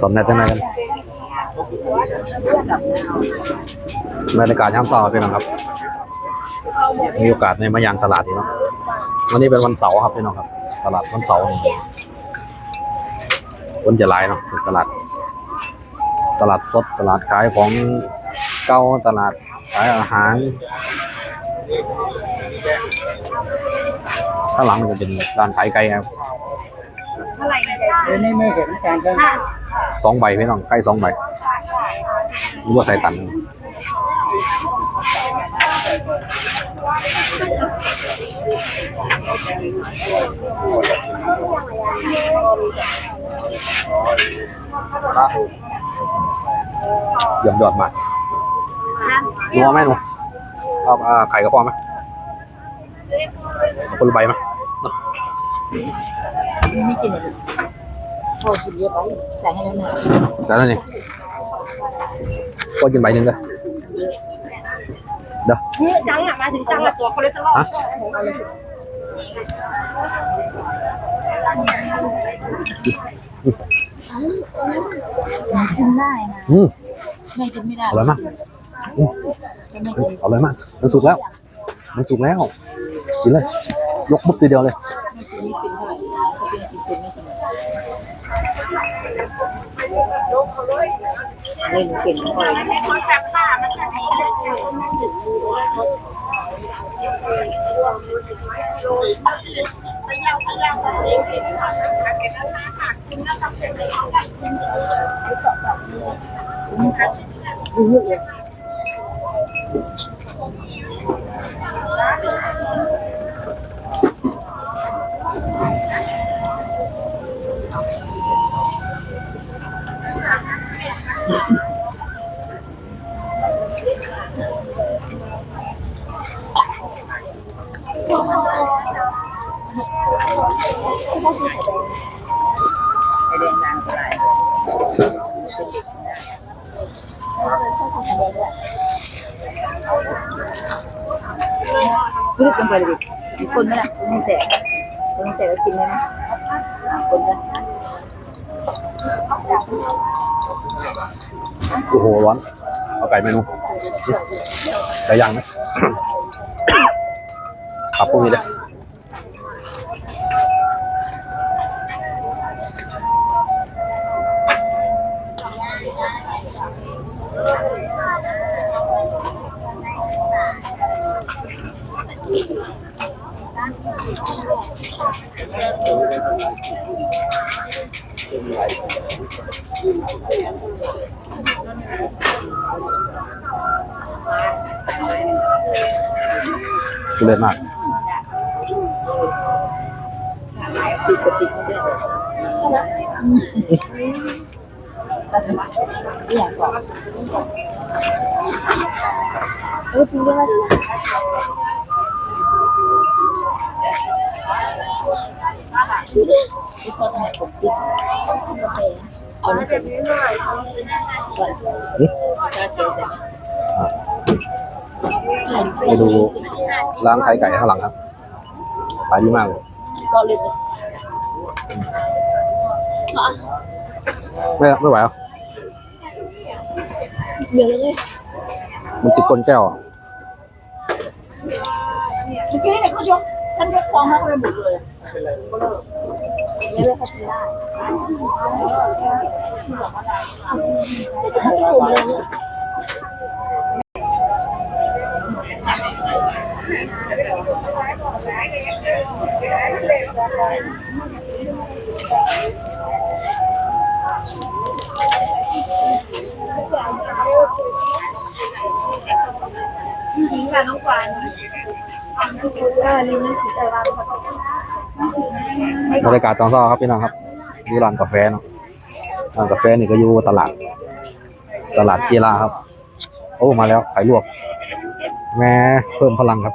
สนในจังไหนกันบรรยากาศยามเช้าเป็นไงครับ มีโอกาสในมายางตลาดนี่เนาะวันนี้เป็นวันเสาร์ครับพี่น้องครับ ตลาดวันเสาร์คนจะหลายเนาะเป็นตลาด ตลาดสดตลาดขายของเก่าตลาดขายอาหารข้างหลังมันจะเป็นร้านขายไก่ครับ เดี๋ยวนี้ไม่เห็นการกันสองใบพี่น้องไก่สองใบรู้ว่าใส่ตันเยี่ยมยอดมากนัวไหมหนูเอาอ่าไข่กระเพาะไหมเอาคนละใบไหมเนาะ ไม่กินเลยพอกินเยอะไปแต่ให้แล้วนะจานนั้นนี่ก็กินใบหนึ่งเด้อเด้อจังอะมาถึงจังละตัวคอเลสเตอรอลฮะกินได้นะอืมไม่กินไม่ได้อร่อยมากอืมไม่กินอร่อยมาก มันสุกแล้ว มันสุกแล้ว กินเลย ยกปุ๊บทีเดียวเลย ไม่นไม่กินเท่าไหร่ถ้าเป็นกินกินไม่กินเล่นกินไม่ค่อยดูเยอะเลย รรีบลงไปเลยดิคนไหมล่ะคนแตกคนแตกก็กินได้ไหมคนกัน โอ้โหร้อน เอาไก่เมนูไก่ย่างไหมครับพวกนี้เลย ติดกติกไม่ได้นี่อย่างก่อนเออจริงด้วยที่พ่อทำไมผมติดกาแฟเอาน้ำเส้นก่อนชาเขียวใส่ไหมไปดูร้านขายไก่ข้างหลังครับ ขายดีมากเลยก็เลยไม่ไม่ไหวอะเดี๋ยวเลยมันติดก้นแก้วอะเมื่อกี้เนี่ยเขาชกท่านยกฟองมาเขาเลยหมดเลย ไม่ได้พัฒนาหญิงกับน้องกวานเออนี่มันถือแต่ว่าบรรยากาศตอนเช้าครับพี่น้องครับนี่ร้านกาแฟเนาะร้านกาแฟนี่ก็อยู่ตลาด ตลาดกีฬาครับ โอ้มาแล้วไข่ลวกแม่เพิ่มพลังครับ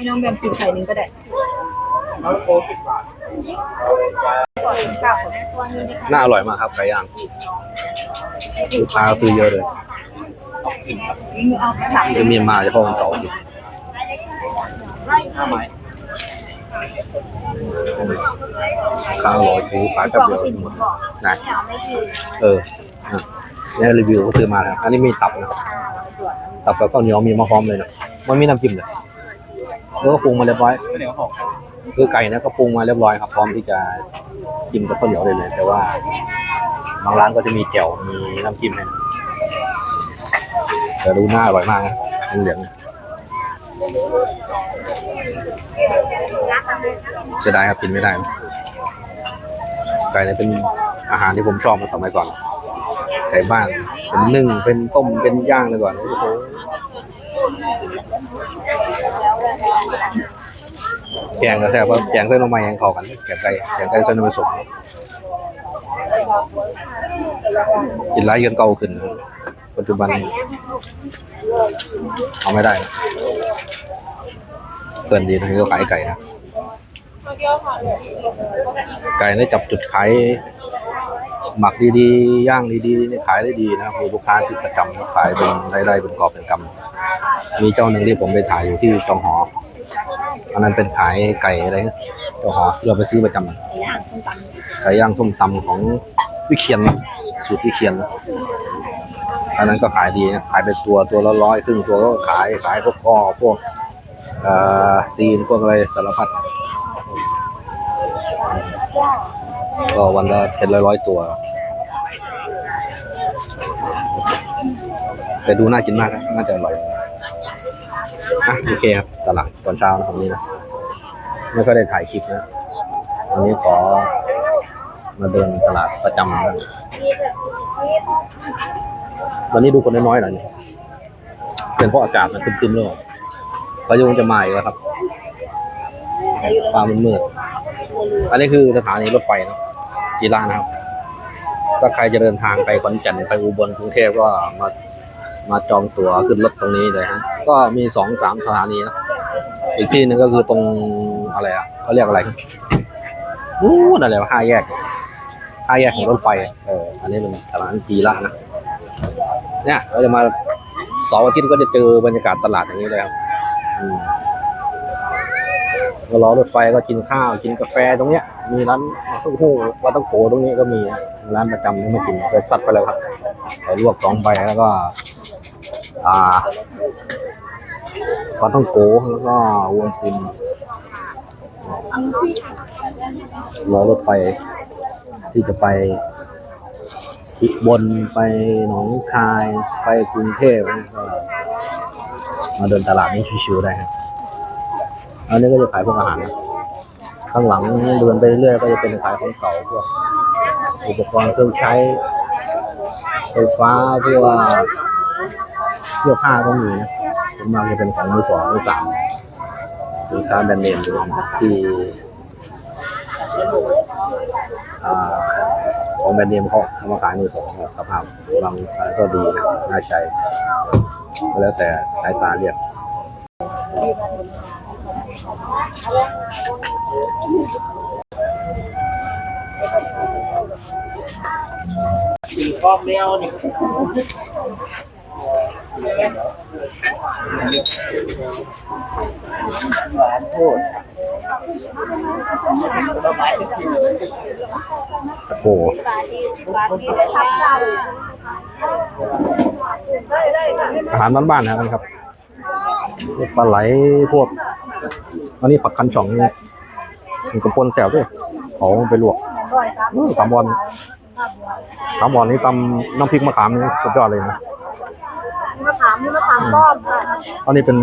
ให้น้องแบมกินไข่หนึ่งก็ได้แล้วโค้ดสิบบาทน่าอร่อยมากครับไก่ย่างลูกค้าซื้อเยอะเลยยิงเอาถังจะมีมาเฉพาะวันเสาร์อาทิตย์ข้าวอร่อยคือขายแป๊บเดียวหมดนะเอออะเนี่ยรีวิวเขาซื้อมาแล้วอันนี้มีตับนะตับกับข้าวเหนียวมีมาพร้อมเลยนะมันมีน้ำจิ้มเลย แล้วก็ปรุงมาเรียบร้อยไม่เหนียวหอมคือไก่นะก็ปรุงมาเรียบร้อยครับพร้อมที่จะจิ้มกับข้าวเหนียวได้เลย แต่ว่าบางร้านก็จะมีแจ่วมีน้ำจิ้มให้นะแต่ดูหน้าอร่อยมากนะเหลืองๆนะเสียดายครับกินไม่ได้นะไก่เนี่ยเป็นอาหารที่ผมชอบมาสมัยก่อนไก่บ้านเป็นนึ่งเป็นต้มเป็นย่างเลยก่อนโอ้โห แกงก็แซ่บว่าแกงเส้นหน่อไม้ยังเข้ากันแกงไก่แกงไก่เส้นหน่อไม้สมกินไรเกินเก่าขึ้น ปัจจุบันเอาไม่ได้เกินดีนะก็ขายไก่นะไก่เนี่ยจับจุดขายหมักดีๆ ย่างดีๆเนี่ยขายได้ดีนะครับมีลูกค้าที่ประจำขายเป็นรายได้เป็นกอบเป็นกำมีเจ้าหนึ่งที่ผมไปถ่ายอยู่ที่จองหอ อันนั้นเป็นขายไก่อะไรนะจองหอเราไปซื้อประจำไก่ย่างส้มตำของวิเคียนสูตรวิเคียนอันนั้นก็ขายดีนะขายเป็นตัวตัวละร้อยครึ่งตัวก็ขายขายพวกคอพวกเอ่อตีนพวกอะไรสารพัดก็วันละเป็นร้อยร้อยตัว แต่ดูน่ากินมากนะน่าจะอร่อย อะโอเคครับตลาดตอนเช้านะของนี้นะไม่ก็ได้ถ่ายคลิปนะวันนี้ขอมาเดินตลาดประจำนะวันนี้ดูคนน้อยๆหน่อยนี่เป็นเพราะอากาศมันครึมๆแล้วพายุจะมาอีกแล้วครับฟ้ามันมืดอันนี้คือสถานีรถไฟนะจีรานะครับ ถ้าใครจะเดินทางไปขอนแก่นไปอุบลกรุงเทพก็มา มาจองตั๋วขึ้นรถตรงนี้เลยฮะก็มีสองสามสถานีนะอีกที่หนึ่งก็คือตรงอะไรอะเขาเรียกอะไรนู้นอะไรห้าแยกห้าแยกของรถไฟเอออันนี้เป็นตลาดจีละนะเนี่ยเราจะมาสาร์อาทิตย์ก็จะเจอบรรยากาศตลาดอย่างนี้เลยครับก็รอรถไฟก็กินข้าวกินกาแฟตรงเนี้ย มีร้านโอ้โหปลาต้องโกตรงนี้ก็มีร้านประจำที่มากินไปซัดไปแล้วครับไข่ลวกสองใบแล้วก็ อ่าปลาท่องโกแล้วก็อวนตินรอรถไฟที่จะไปอุบลไปหนองคายไปกรุงเทพนะก็มาเดินตลาดนี้ชิวๆได้ครับอันนี้ก็จะขายพวกอาหาร ข้างหลังเดินไปเรื่อยก็จะเป็นขายของเก่าพวกอุปกรณ์เครื่องใช้ไฟฟ้าพวก เสื้อผ้าก็มีนะส่วนมากจะเป็นของมือสองมือสามสินค้าแบรนด์เนมด้วยนะที่อ่าของแบรนด์เนมเขาเอามาขายมือสองสภาพบางอันก็ดีนะน่าใช้แล้วแต่สายตาเรียกสีฟองเดียวนี่ หวานพูดโอ้โหอาหารบ้านๆนะครับ ปลาไหลพวก อันนี้ผักคันช่องนี่มันกระปนแซวด้วยเขาไปลวกอื้อตำบอลตำบอลนี่ตำน้ำพริกมะขามนี่สุดยอดเลยนะ อมค่ะอันนี้เป็น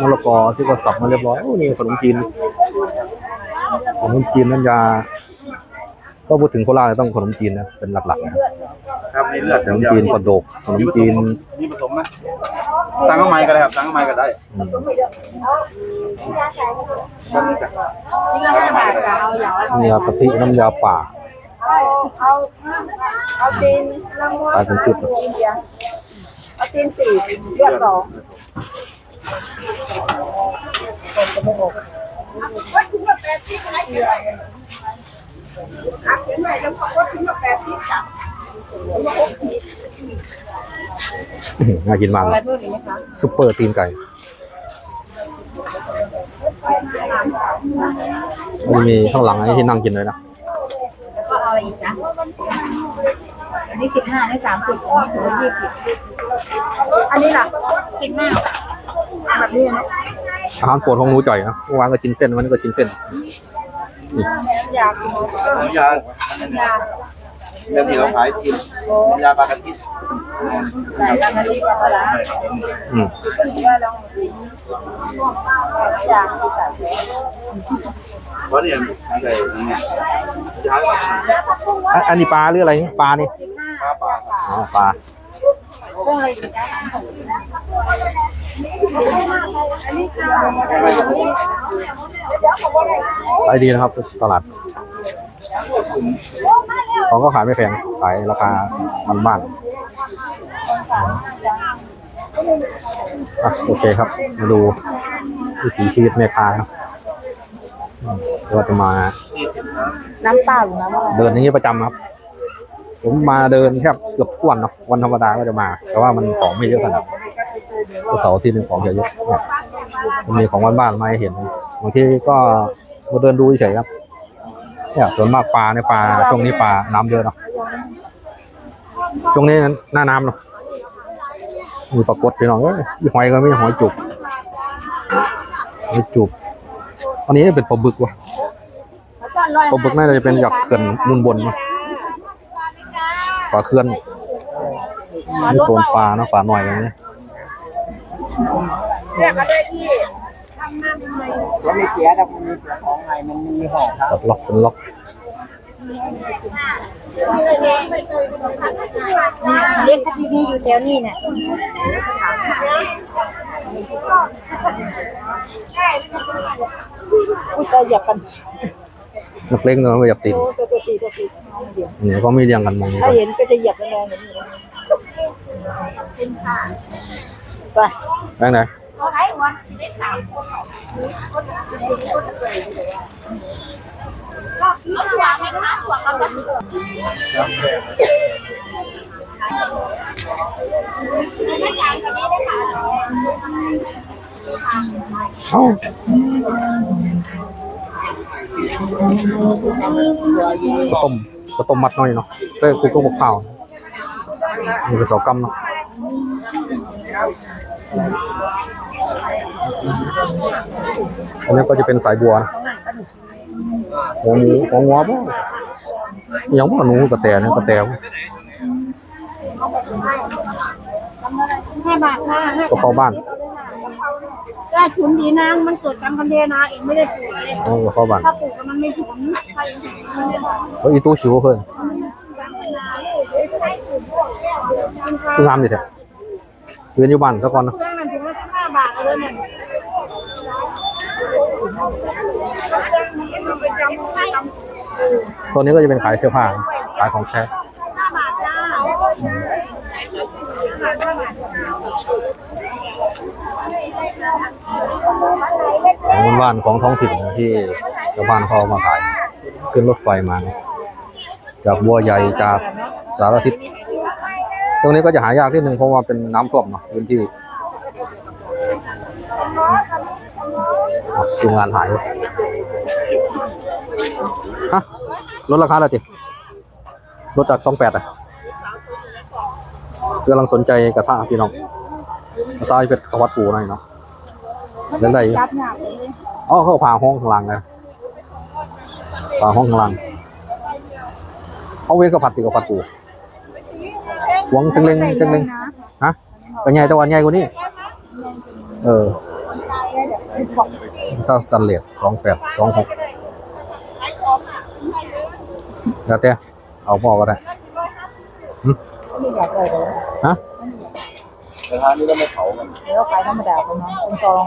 มะละกอที่ก็สับมาเรียบร้อยโอ้นี่ขนมจีนขนมจีนน้ำยาก็พูดถึงโคราชต้องขนมจีนนะเป็นหลักๆนะครับครับนี่เลือดขนมจีนกระโดกขนมจีนมีผสมไหมตั้งข้างไม้ก็ได้ครับตั้งข้างไม้ก็ได้อืมที่เราจะบาดเอาอย่างว่านี่ครับกะทิน้ำยาป่าเอาเอาเอาตีนละม้วนตายเป็นจุด เอาตีนสี่เลือกสองว่าถึงว่าแปดสิบอะไรหักยังไงแล้วว่าถึงว่าแปดสิบจ้ะน่ากินมากอะไรเลยเพิ่มอีกไหมคะซุปเปอร์ตีนไก่มีข้างหลังไอ้ที่นั่งกินเลยนะแล้วก็เอาอะไรอีกนะ นนี้สิบห้าอันนี้สามสิบอันนี้ถือว่ายี่สิบอันนี้ล่ะสิบห้าแบบนี้เนาะอาหารโปรดของหนูจ่อยนะเมื่อวานก็กินเส้นวันนี้ก็กินเส้นนี่อยากกินน้ำยาอยากเรื่องที่เราขายกินน้ำยาปลากระทิใส่ยานาลีปลาร้าอืมว่าลองอยากใส่เพราะเนี่ยใส่เนี่ยยาอะอันนี้ปลาหรืออะไรนี่ปลานี่ปลาปลา อ๋อปลาเรื่องอะไรอีกนะอันนี้ค่ะขายดีนะครับ ตลาดของก็ขายไม่แพงขายราคามันบ้านอะโอเคครับ มาดูวิถีชีวิตแม่ค้าครับอืมเราจะมา น้ำเปล่าหรือน้ำอะไรเดินอย่างนี้ประจำครับ ผมมาเดินแทบเกือบทุกวันเนาะวันธรรมดาก็จะมา แต่ว่ามันของไม่เยอะขนาดวันเสาร์ที่หนึ่งของจะเยอะมันมีของบ้านๆมาให้เห็นบางทีก็มาเดินดูเฉยครับเนี่ยส่วนมากปลาในปลาช่วงนี้ปลาน้ำเยอะเนาะช่วงนี้หน้าน้ำเนาะมีปลากดพี่น้องเอ้ยหอยก็มีหอยจุกหอยจุกอันนี้เป็นปลาบึกวะปลาบึกน่าจะเป็นจากเขื่อนมุนบนเนอะ ปลาเขื่อนนี่โซนปลาเนอะปลาหน่อยอย่างนี้แล้วมีเกียร์แต่มันมีเสียของไงมันมีห่อครับจับล็อกเป็นล็อกเรียกคดีนี้อยู่แถวนี้เนี่ยอุ้ยจะหยับกัน นักเล็กเนอะไม่อยากติดโอ้ตัวตัวตีตัวตีเอามาเดี๋ยวนี่เขาไม่เรียงกันมองถ้าเห็นก็จะเหยียบแรงๆอย่างนี้ไปแบงค์ไหนเอ้า ข้าวต้มข้าวต้มมัดหน่อยเนาะเส้นกุ๊กกุ๊กบกเผามีกระสอบกำเนาะอันนี้ก็จะเป็นสายบัวนะหัวหมูหัวงัวบ่ยังว่าหนูกระแตเนี่ยกระแตบ่ห้าบาทค่ะห้ากระเพราบ้าน ได้ถุนดีนางมันเกิดการคันเดนาเองไม่ได้ปลูกเลยเออกระเพราบ้านถ้าปลูกมันไม่ถุนใครเฮ้ยอีตู้ชิวเพิ่นคืองามดิแท้เรียนอยู่บ้านซะก่อนเนาะเครื่องมันถึงห้าบาทเลยเนี่ยโซนนี้ก็จะเป็นขายเสื้อผ้าขายของใช้ห้าบาทจ้า ของบ้านของท้องถิ่นที่ชาวบ้านเขาเอมาขาย ขึ้นรถไฟมา จากบัวใหญ่จากสารทิศตรงนี้ก็จะหายากนิดนึงเพราะว่าเป็นน้ำท่วมเนาะพื้นที่ทีมงานหายฮะลดราคาแล้วจิลดจากสองแปดอะกำลังสนใจกระทะพี่น้องกระทะเป็ดกระวัดปูหน่อยเนาะ เรื่องใดอยู่จับหนักเลยอ๋อเขาผ่าห้องข้างหล่างนะผ่าห้องข้างหล่างเอาเว้นกับผัดติกับผัดปูหวงตึงเล็งตึงเล็งฮะก็ใหญ่แตะวันใหญ่กว่านี้ เออถ้าสแตนเลสสองแปดสองหกแล้วแต่เอาพ่อก็ได้ไม่อยา กเลยเลยฮะแต่ทางนี้ก็ไม่เผากันเดี๋ยวก็ขายธรรมดาไปเนาะเป็นซอง